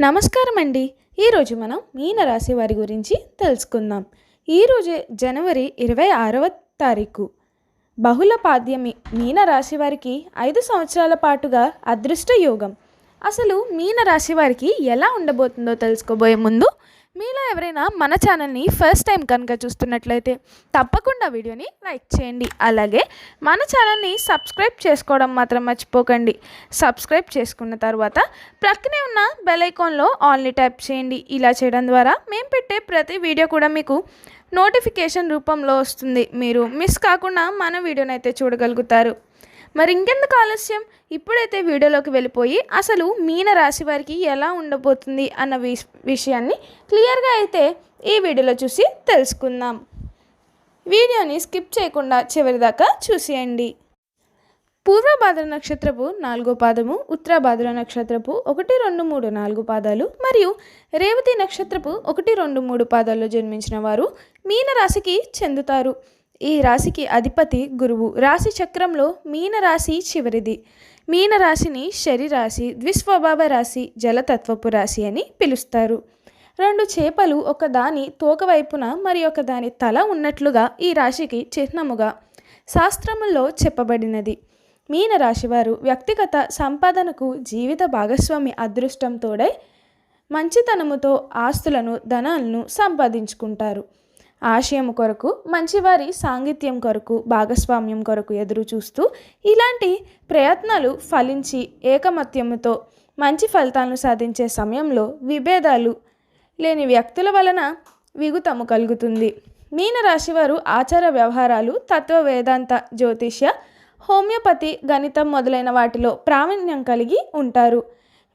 నమస్కారం అండి ఈరోజు మనం మీన రాశి వారి గురించి తెలుసుకుందాం. ఈరోజు జనవరి ఇరవై ఆరవ తారీఖు. బహుళ పాద్యమి మీన రాశి వారికి ఐదు సంవత్సరాల పాటుగా అదృష్ట యోగం. అసలు మీన రాశి వారికి ఎలా ఉండబోతుందో తెలుసుకోబోయే ముందు మీలో ఎవరైనా మన ఛానల్ని ఫస్ట్ టైం కనుక చూస్తున్నట్లయితే తప్పకుండా వీడియోని లైక్ చేయండి. అలాగే మన ఛానల్ని సబ్స్క్రైబ్ చేసుకోవడం మాత్రం మర్చిపోకండి. సబ్స్క్రైబ్ చేసుకున్న తర్వాత ప్రక్కనే ఉన్న బెల్ ఐకాన్లో ఆల్ని ట్యాప్ చేయండి. ఇలా చేయడం ద్వారా మేము పెట్టే ప్రతి వీడియో కూడా మీకు నోటిఫికేషన్ రూపంలో వస్తుంది. మీరు మిస్ కాకుండా మన వీడియోనైతే చూడగలుగుతారు. మరి ఇంకెందుకు ఆలస్యం? ఇప్పుడైతే వీడియోలోకి వెళ్ళిపోయి అసలు మీన రాశి వారికి ఎలా ఉండబోతుంది అన్న విషయాన్ని క్లియర్గా అయితే ఈ వీడియోలో చూసి తెలుసుకుందాం. వీడియోని స్కిప్ చేయకుండా చివరిదాకా చూసేయండి. పూర్వభాద్ర నక్షత్రపు నాలుగో పాదము ఉత్తరాభాద్ర నక్షత్రపు ఒకటి రెండు మూడు నాలుగు పాదాలు మరియు రేవతి నక్షత్రపు ఒకటి రెండు మూడు పాదాల్లో జన్మించిన వారు మీన రాశికి చెందుతారు. ఈ రాశికి అధిపతి గురువు. రాశి చక్రంలో మీనరాశి చివరిది. మీన రాశిని ద్విస్వభావ రాశి జలతత్వపు రాశి అని పిలుస్తారు. రెండు చేపలు ఒకదాని తోక వైపున మరి ఒకదాని తల ఉన్నట్లుగా ఈ రాశికి చిహ్నముగా శాస్త్రములో చెప్పబడినది. మీనరాశివారు వ్యక్తిగత సంపాదనకు జీవిత భాగస్వామి అదృష్టం తోడై మంచితనముతో ఆస్తులను ధనాలను సంపాదించుకుంటారు. ఆశయం కొరకు మంచివారి సాంగిత్యం కొరకు భాగస్వామ్యం కొరకు ఎదురు చూస్తూ ఇలాంటి ప్రయత్నాలు ఫలించి ఏకమత్యముతో మంచి ఫలితాలను సాధించే సమయంలో విభేదాలు లేని వ్యక్తుల వలన విగుతము కలుగుతుంది. మీనరాశివారు ఆచార వ్యవహారాలు తత్వ వేదాంత జ్యోతిష్య హోమియోపతి గణితం మొదలైన వాటిలో ప్రావీణ్యం కలిగి ఉంటారు.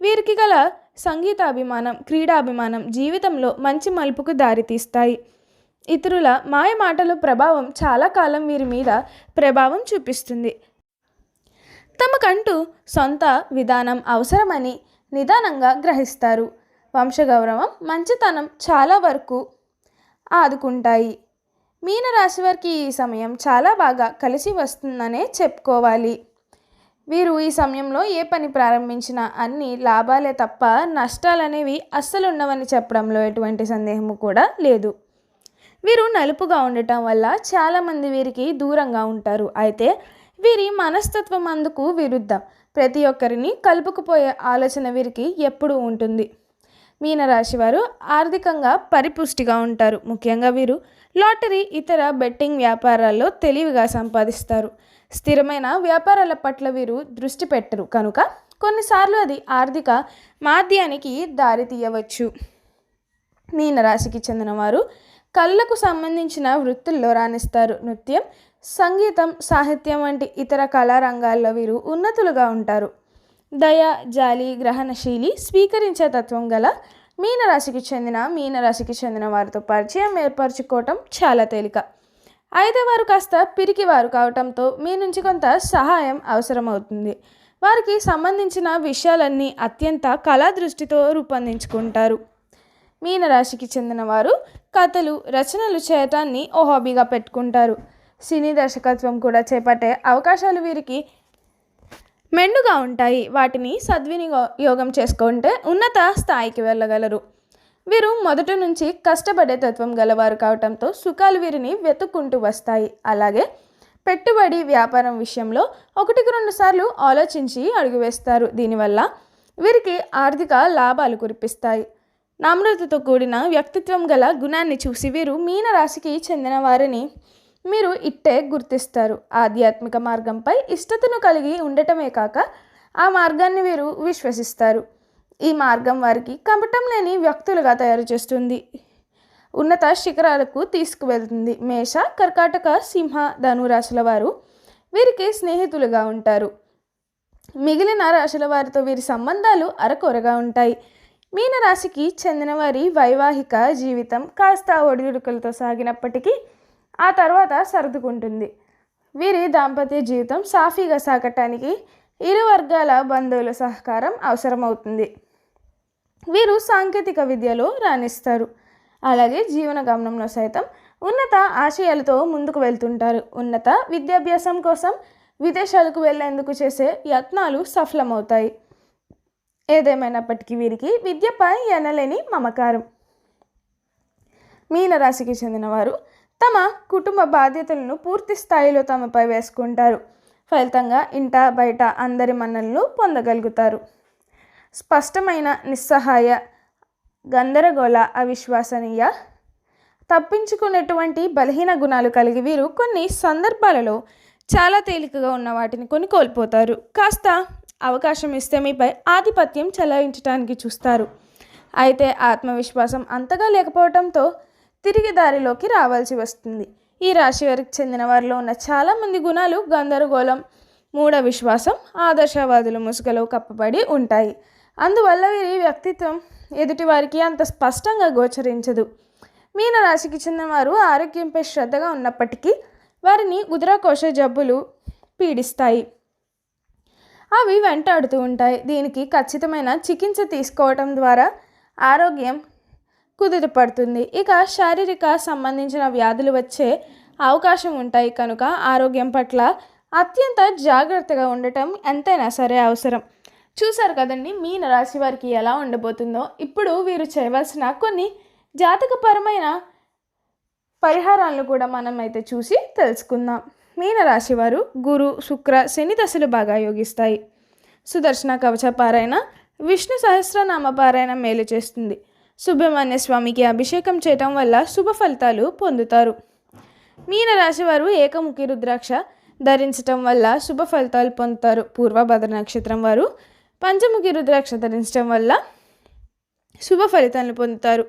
వీరికి గల సంగీతాభిమానం క్రీడాభిమానం జీవితంలో మంచి మలుపుకు దారితీస్తాయి. ఇతరుల మాయ మాటల ప్రభావం చాలా కాలం వీరి మీద ప్రభావం చూపిస్తుంది. తమకంటూ సొంత విధానం అవసరమని నిదానంగా గ్రహిస్తారు. వంశగౌరవం మంచితనం చాలా వరకు ఆదుకుంటాయి. మీనరాశి వారికి ఈ సమయం చాలా బాగా కలిసి వస్తుందనే చెప్పుకోవాలి. వీరు ఈ సమయంలో ఏ పని ప్రారంభించినా అన్ని లాభాలే తప్ప నష్టాలనేవి అస్సలు ఉండవని చెప్పడంలో ఎటువంటి సందేహము కూడా లేదు. వీరు నలుపుగా ఉండటం వల్ల చాలామంది వీరికి దూరంగా ఉంటారు. అయితే వీరి మనస్తత్వం అందుకు విరుద్ధం. ప్రతి ఒక్కరిని కలుపుకుపోయే ఆలోచన వీరికి ఎప్పుడూ ఉంటుంది. మీనరాశి వారు ఆర్థికంగా పరిపుష్టిగా ఉంటారు. ముఖ్యంగా వీరు లాటరీ ఇతర బెట్టింగ్ వ్యాపారాల్లో తెలివిగా సంపాదిస్తారు. స్థిరమైన వ్యాపారాల పట్ల వీరు దృష్టి పెట్టరు. కనుక కొన్నిసార్లు అది ఆర్థిక మాధ్యానికి దారి తీయవచ్చు. మీనరాశికి చెందినవారు కళలకు సంబంధించిన వృత్తుల్లో రాణిస్తారు. నృత్యం సంగీతం సాహిత్యం వంటి ఇతర కళారంగాల్లో వీరు ఉన్నతులుగా ఉంటారు. దయ జాలి గ్రహణశీలి స్వీకరించే తత్వం గల మీనరాశికి చెందిన మీనరాశికి చెందిన వారితో పరిచయం ఏర్పరచుకోవటం చాలా తేలిక. అయితే వారు కాస్త పిరికివారు కావటంతో మీ నుంచి కొంత సహాయం అవసరమవుతుంది. వారికి సంబంధించిన విషయాలన్నీ అత్యంత కళా దృష్టితో రూపొందించుకుంటారు. మీనరాశికి చెందిన వారు కథలు రచనలు చేయటాన్ని ఓ హాబీగా పెట్టుకుంటారు. సినీ దర్శకత్వం కూడా చేపట్టే అవకాశాలు వీరికి మెండుగా ఉంటాయి. వాటిని సద్వినియోగం చేసుకుంటే ఉన్నత స్థాయికి వెళ్ళగలరు. వీరు మొదటి నుంచి కష్టపడే తత్వం గలవారు కావటంతో సుఖాలు వీరిని వెతుక్కుంటూ వస్తాయి. అలాగే పెట్టుబడి వ్యాపారం విషయంలో ఒకటికి రెండు సార్లు ఆలోచించి అడుగు వేస్తారు దీనివల్ల వీరికి ఆర్థిక లాభాలు కురిపిస్తాయి. నమ్రతతో కూడిన వ్యక్తిత్వం గల గుణాన్ని చూసి వీరు మీనరాశికి చెందిన వారిని మీరు ఇట్టే గుర్తిస్తారు. ఆధ్యాత్మిక మార్గంపై ఇష్టతను కలిగి ఉండటమే కాక ఆ మార్గాన్ని వీరు విశ్వసిస్తారు. ఈ మార్గం వారికి కపటం లేని వ్యక్తులుగా తయారు చేస్తుంది. ఉన్నత శిఖరాలకు తీసుకువెళ్తుంది. మేష కర్కాటక సింహ ధనురాశుల వారు వీరికి స్నేహితులుగా ఉంటారు. మిగిలిన రాశుల వారితో వీరి సంబంధాలు అరకొరగా ఉంటాయి. మీనరాశికి చెందిన వారి వైవాహిక జీవితం కాస్త ఒడిదుడుకులతో సాగినప్పటికీ ఆ తర్వాత సర్దుకుంటుంది. వీరి దాంపత్య జీవితం సాఫీగా సాగటానికి ఇరు వర్గాల బంధువుల సహకారం అవసరమవుతుంది. వీరు సాంకేతిక విద్యలో రాణిస్తారు. అలాగే జీవన గమనంలో సైతం ఉన్నత ఆశయాలతో ముందుకు వెళ్తుంటారు. ఉన్నత విద్యాభ్యాసం కోసం విదేశాలకు వెళ్ళేందుకు చేసే యత్నాలు సఫలమవుతాయి. ఏదేమైనప్పటికీ వీరికి విద్యపై ఎనలేని మమకారం. మీనరాశికి చెందినవారు తమ కుటుంబ బాధ్యతలను పూర్తి స్థాయిలో తమపై వేసుకుంటారు. ఫలితంగా ఇంట బయట అందరి మన్నలను పొందగలుగుతారు. స్పష్టమైన నిస్సహాయ గందరగోళ అవిశ్వసనీయ తప్పించుకునేటువంటి బలహీన గుణాలు కలిగి వీరు కొన్ని సందర్భాలలో చాలా తేలికగా ఉన్న వాటిని కొని కోల్పోతారు. కాస్త అవకాశం ఇస్తే మీపై ఆధిపత్యం చెలాయించడానికి చూస్తారు. అయితే ఆత్మవిశ్వాసం అంతగా లేకపోవడంతో తిరిగి దారిలోకి రావాల్సి వస్తుంది. ఈ రాశి వారికి చెందిన వారిలో ఉన్న చాలామంది గుణాలు గందరగోళం మూఢ విశ్వాసం ఆదర్శవాదుల ముసుగలో కప్పబడి ఉంటాయి. అందువల్ల వీరి వ్యక్తిత్వం ఎదుటివారికి అంత స్పష్టంగా గోచరించదు. మీన రాశికి చెందినవారు ఆరోగ్యంపై శ్రద్ధగా ఉన్నప్పటికీ వారిని ఉదరకోశ జబ్బులు పీడిస్తాయి. అవి వెంటాడుతూ ఉంటాయి. దీనికి ఖచ్చితమైన చికిత్స తీసుకోవటం ద్వారా ఆరోగ్యం కుదుటపడుతుంది. ఇక శారీరక సంబంధించిన వ్యాధులు వచ్చే అవకాశం ఉంటాయి. కనుక ఆరోగ్యం పట్ల అత్యంత జాగ్రత్తగా ఉండటం ఎంతైనా సరే అవసరం. చూసారు కదండి మీన రాశి వారికి ఎలా ఉండబోతుందో. ఇప్పుడు వీరు చేయవలసిన కొన్ని జాతకపరమైన పరిహారాలను కూడా మనం అయితే చూసి తెలుసుకుందాం. మీనరాశి వారు గురు శుక్ర శని దశలు బాగా యోగిస్తాయి. సుదర్శన కవచ పారాయణ విష్ణు సహస్రనామ పారాయణ మేలు చేస్తుంది. సుబ్రహ్మణ్య స్వామికి అభిషేకం చేయటం వల్ల శుభ ఫలితాలు పొందుతారు. మీనరాశి వారు ఏకముఖి రుద్రాక్ష ధరించటం వల్ల శుభ ఫలితాలు పొందుతారు. పూర్వభద్ర నక్షత్రం వారు పంచముఖి రుద్రాక్ష ధరించడం వల్ల శుభ ఫలితాలను పొందుతారు.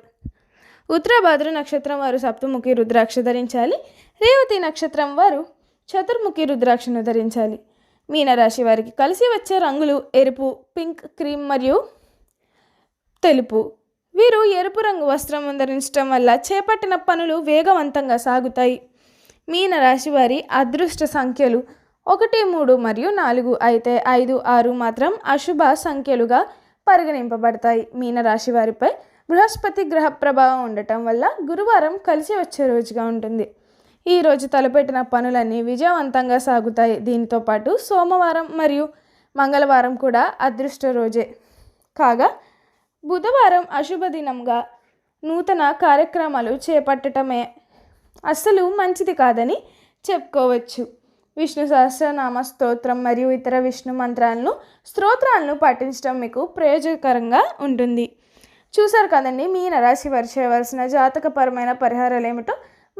ఉత్తరాభాద్ర నక్షత్రం వారు సప్తముఖి రుద్రాక్ష ధరించాలి. రేవతి నక్షత్రం వారు చతుర్ముఖి రుద్రాక్షను ధరించాలి. మీనరాశి వారికి కలిసి వచ్చే రంగులు ఎరుపు పింక్ క్రీమ్ మరియు తెలుపు. వీరు ఎరుపు రంగు వస్త్రం ధరించడం వల్ల చేపట్టిన పనులు వేగవంతంగా సాగుతాయి. మీనరాశి వారి అదృష్ట సంఖ్యలు ఒకటి మూడు మరియు నాలుగు అయితే ఐదు ఆరు మాత్రం అశుభ సంఖ్యలుగా పరిగణింపబడతాయి. మీనరాశి వారిపై బృహస్పతి గ్రహ ప్రభావం ఉండటం వల్ల గురువారం కలిసి వచ్చే రోజుగా ఉంటుంది. ఈరోజు తలపెట్టిన పనులన్నీ విజయవంతంగా సాగుతాయి. దీనితో పాటు సోమవారం మరియు మంగళవారం కూడా అదృష్ట రోజే. కాగా బుధవారం అశుభ దినంగా నూతన కార్యక్రమాలు చేపట్టడమే అస్సలు మంచిది కాదని చెప్పుకోవచ్చు. విష్ణు సహస్రనామ స్తోత్రం మరియు ఇతర విష్ణు మంత్రాలను స్తోత్రాలను పాటించడం మీకు ప్రయోజనకరంగా ఉంటుంది. చూసారు కదండి మీ నరాశి వారు చేయవలసిన జాతకపరమైన పరిహారాలు ఏమిటో?